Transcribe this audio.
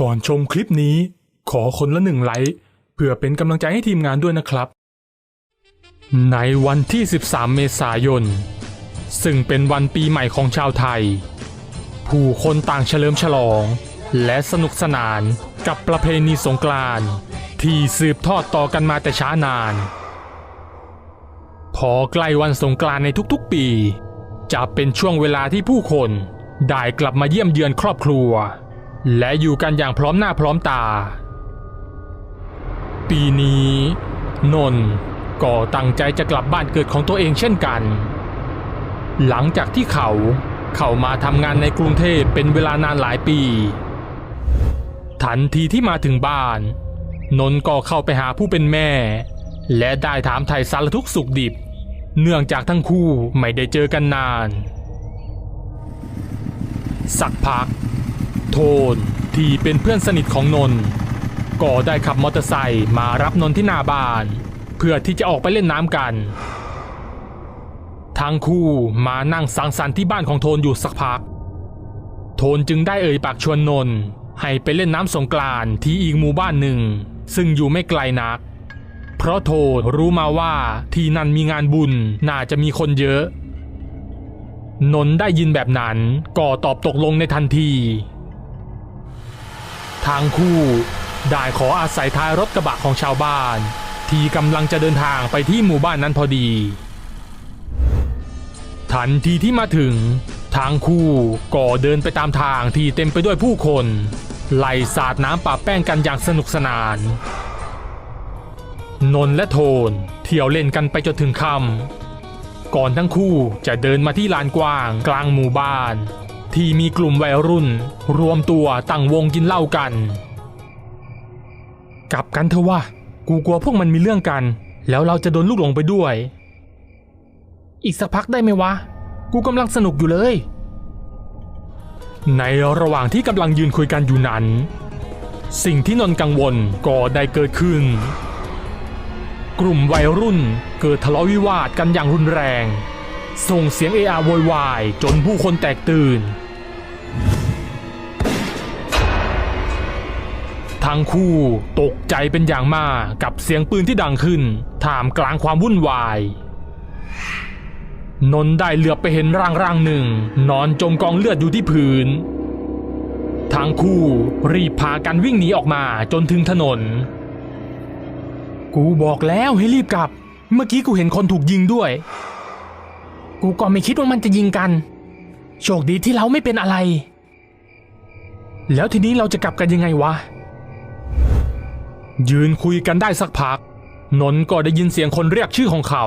ก่อนชมคลิปนี้ ขอคนละหนึ่งไลค์เพื่อเป็นกำลังใจให้ทีมงานด้วยนะครับ ในวันที่ 13 เมษายน ซึ่งเป็นวันปีใหม่ของชาวไทย ผู้คนต่างเฉลิมฉลอง และสนุกสนานกับประเพณีสงกรานต์ที่สืบทอดต่อกันมาแต่ช้านาน พอใกล้วันสงกรานต์ในทุกๆปี จะเป็นช่วงเวลาที่ผู้คนได้กลับมาเยี่ยมเยือนครอบครัว และอยู่กันอย่างพร้อมหน้าพร้อมตา ปีนี้ นนท์ก็ตั้งใจจะกลับบ้านเกิดของตัวเองเช่นกัน หลังจากที่เขาเข้ามาทำงานในกรุงเทพเป็นเวลานานหลายปี ทันทีที่มาถึงบ้าน นนท์ก็เข้าไปหาผู้เป็นแม่ และได้ถามไถ่สารทุกสุขดิบ เนื่องจากทั้งคู่ไม่ได้เจอกันนาน สักพัก โทนที่เป็นเพื่อนสนิทของนนท์ก็ได้ขับมอเตอร์ไซค์มารับนนท์ที่หน้าบ้าน เพื่อที่จะออกไปเล่นน้ำกันทั้งคู่มานั่งสังสรรค์ที่บ้านของโทนอยู่สักพัก โทนจึงได้เอ่ยปากชวนนนท์ให้ไปเล่นน้ำสงกรานที่อีกหมู่บ้านหนึ่ง ซึ่งอยู่ไม่ไกลนัก เพราะโทนรู้มาว่าที่นั่นมีงานบุญน่าจะมีคนเยอะ นนท์ได้ยินแบบนั้นก็ตอบตกลงในทันที ทางคู่ได้ขออาศัยท้ายรถกระบะของชาวบ้าน ที่กำลังจะเดินทางไปที่หมู่บ้านนั้นพอดี ทันทีที่มาถึงทางคู่ก็เดินไปตามทางที่เต็มไปด้วยผู้คน ไล่สาดน้ำปะแป้งกันอย่างสนุกสนาน นนและโทนเที่ยวเล่นกันไปจนถึงค่ำก่อนทั้งคู่จะเดินมาที่ลานกว้างกลางหมู่บ้าน ที่มีกลุ่มวัยรุ่น รวมตัวตั้งวงกินเหล้ากัน กลับกันเถอะวะกูกลัวพวกมันมีเรื่องกัน แล้วเราจะโดนลูกหลงไปด้วย อีกสักพักได้ไหมวะ กูกำลังสนุกอยู่เลย ในระหว่างที่กำลังยืนคุยกันอยู่นั้น สิ่งที่นนกังวลก็ได้เกิดขึ้น กลุ่มวัยรุ่นเกิดทะเลาะวิวาทกันอย่างรุนแรง ส่งเสียงเออาโวยวายจนผู้คนแตกตื่น ทั้งคู่ตกใจเป็นอย่างมากกับเสียงปืนที่ดังขึ้นท่ามกลางความวุ่นวาย นนท์ได้เหลือบไปเห็นร่างร่างหนึ่ง นอนจมกองเลือดอยู่ที่พื้น ทั้งคู่รีบพากันวิ่งหนีออกมาจนถึงถนน กูบอกแล้วให้รีบกลับ เมื่อกี้กูเห็นคนถูกยิงด้วย กูก็ไม่คิดว่ามันจะยิงกัน โชคดีที่เราไม่เป็นอะไร แล้วทีนี้เราจะกลับกันยังไงวะ ยืนคุยกันได้สักพัก นนก็ได้ยินเสียงคนเรียกชื่อของเขา